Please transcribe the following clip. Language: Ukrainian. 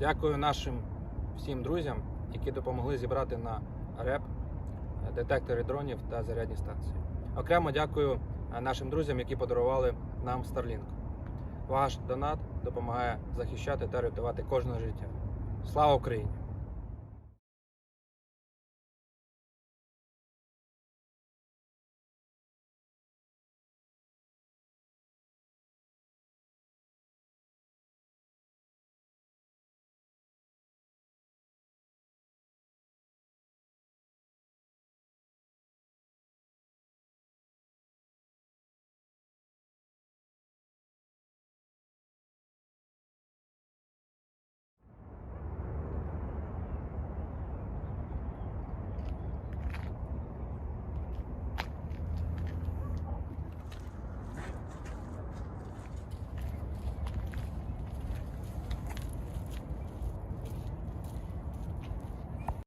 Дякую нашим всім друзям, які допомогли зібрати на РЕП детектори дронів та зарядні станції. Окремо дякую е, нашим друзям, які подарували нам Starlink. Ваш донат допомагає захищати та рятувати кожне життя. Слава Україні!